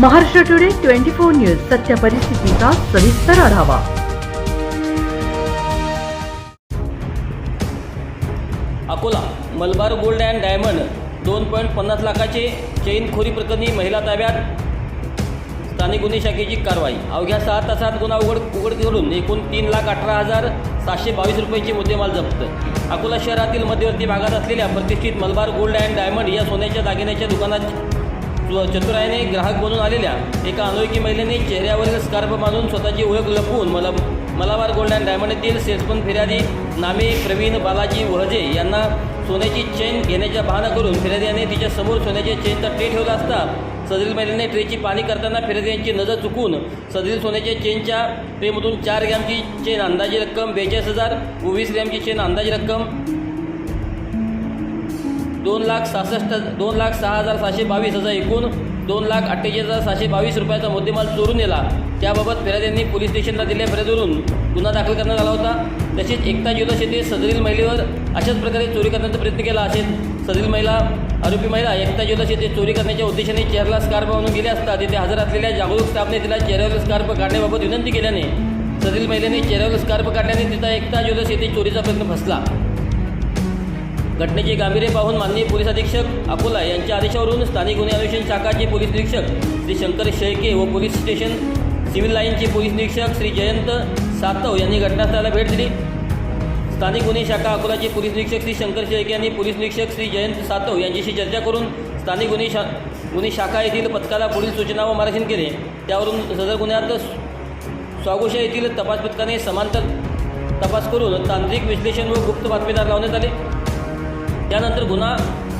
Maharashtra today twenty four news सत्य परिस्थितीचा सविस्तर आढावा. Akola Malabar gold and diamond दोन पॉईंट पन्नास लाखाचे चेन खोरी प्रकरणी महिला ताब्यात. स्थानिक गुन्हे शाखेची कारवाई. अवघ्या सहा तासात गुन्हा उघड उघड करून एकूण तीन लाख अठरा हजार सातशे बावीस रुपयांचे मुद्देमाल जप्त. अकोला शहरातील मध्यवर्ती भागात असलेल्या प्रतिष्ठित मलबार गोल्ड अँड डायमंड या सोन्याच्या दागिन्याच्या दुकानात चतुरायने ग्राहक बनून आलेल्या एका अनोळखी महिलेने चेहऱ्यावरील स्कार्फ बांधून स्वतःची ओळख लपवून मला मलाबार गोल्ड अँड डायमंड येथील सेल्समन फिर्यादी नामे प्रवीण बालाजी वहजे यांना सोन्याची चेन घेण्याच्या बहाणा करून फिर्यादीने तिच्या समोर सोन्याच्या चेनचा ट्रे ठेवला असता सदरील महिलेने ट्रेची पाणी करताना फिर्यादी नजर चुकून सदरील सोन्याच्या चेनच्या ट्रेमधून चार ग्रॅमची चेन अंदाजे रक्कम बेचाळीस हजार वीस ग्रॅमची चेन अंदाजे रक्कम दोन लाख सहासष्ट दोन लाख सहा हजार सहाशे बावीस हजार एकूण दोन लाख अठ्ठेचाळीस हजार सहाशे बावीस रुपयाचा मुद्देमाल चोरून नेला. त्याबाबत फिर्याद्यांनी पोलीस स्टेशनला दिल्या फिर्यादीवरून गुन्हा दाखल करण्यात आला होता. तसेच एकता ज्वेलर्स येथे सदरील महिलेवर अशाच प्रकारे चोरी करण्याचा प्रयत्न केला असेल. सदरील महिला आरोपी महिला एकता ज्वेलर्स येथे चोरी करण्याच्या उद्देशाने चेहऱ्याला स्कार्फ म्हणून गेले असता तिथे हजर असलेल्या जागरूक स्टाफने तिला चेहऱ्यावर स्कार्फ काढण्याबाबत विनंती केल्याने सदरील महिलेने चेहऱ्यावर स्कार्फ काढल्याने तिचा एकता ज्वेलर्स येथे चोरीचा प्रयत्न फसला. घटनेचे गांभीर्य पाहून माननीय पोलीस अधीक्षक अकोला यांच्या आदेशावरून स्थानिक गुन्हे अन्वेषण शाखाचे पोलीस निरीक्षक श्री शंकर शेळके व पोलीस स्टेशन सिव्हिल लाईनचे पोलीस निरीक्षक श्री जयंत सातव यांनी घटनास्थळाला भेट दिली. स्थानिक गुन्हे शाखा अकोलाचे पोलीस निरीक्षक श्री शंकर शेळके यांनी पोलीस निरीक्षक श्री जयंत सातव यांच्याशी चर्चा करून स्थानिक गुन्हे शा गुन्हे शाखा येथील पथकाला पुढील सूचना व मार्गदर्शन केले. त्यावरून सदर गुन्ह्यात स्वागोशा येथील तपास पथकाने समांतर तपास करून तांत्रिक विश्लेषण व गुप्त बातमीदार लावण्यात आले. त्यानंतर गुन्हा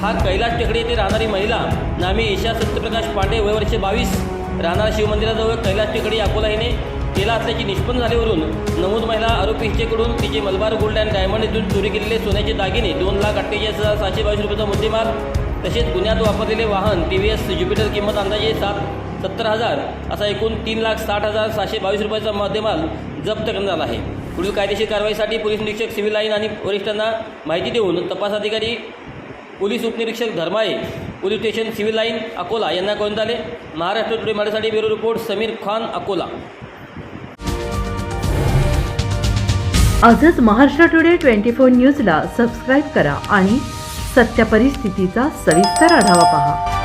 हा कैलास टेकडे येथे राहणारी महिला नामी ईशा सत्यप्रकाश पांडे वय वर्षे बावीस राहणार शिवमंदिराजवळ कैलास टेकडे अकोला हिने केला असल्याची निष्पन्न झाल्यावरून नमूद महिला आरोपी हिचेकडून तिचे मलबार गोल्ड अँड डायमंड इथून चोरी केलेले सोन्याचे दागिने दोन लाख अठ्ठेचाळीस हजार सातशे बावीस रुपयाचा मुद्देमाल तसेच गुन्ह्यात वापरलेले वाहन टी व्ही एस ज्युपिटर किंमत अंदाजे सात सत्तर हजार असा एकूण तीन लाख साठ हजार सहाशे बावीस रुपयाचा मध्यमाल जप्त करण्यात आला आहे. पुढील कायदेशीर कारवाईसाठी पोलीस निरीक्षक सिव्हिल लाईन आणि वरिष्ठांना माहिती देऊन तपास अधिकारी पोलीस उपनिरीक्षक Dharmale police station civil line Akola यांना कळवण्यात आले महाराष्ट्र टुडे मराठीसाठी ब्युरो रिपोर्ट समीर खान अकोला. आजच महाराष्ट्र टुडे ट्वेंटी फोर न्यूजला सबस्क्राईब करा आणि सत्य परिस्थितीचा सविस्तर आढावा पहा.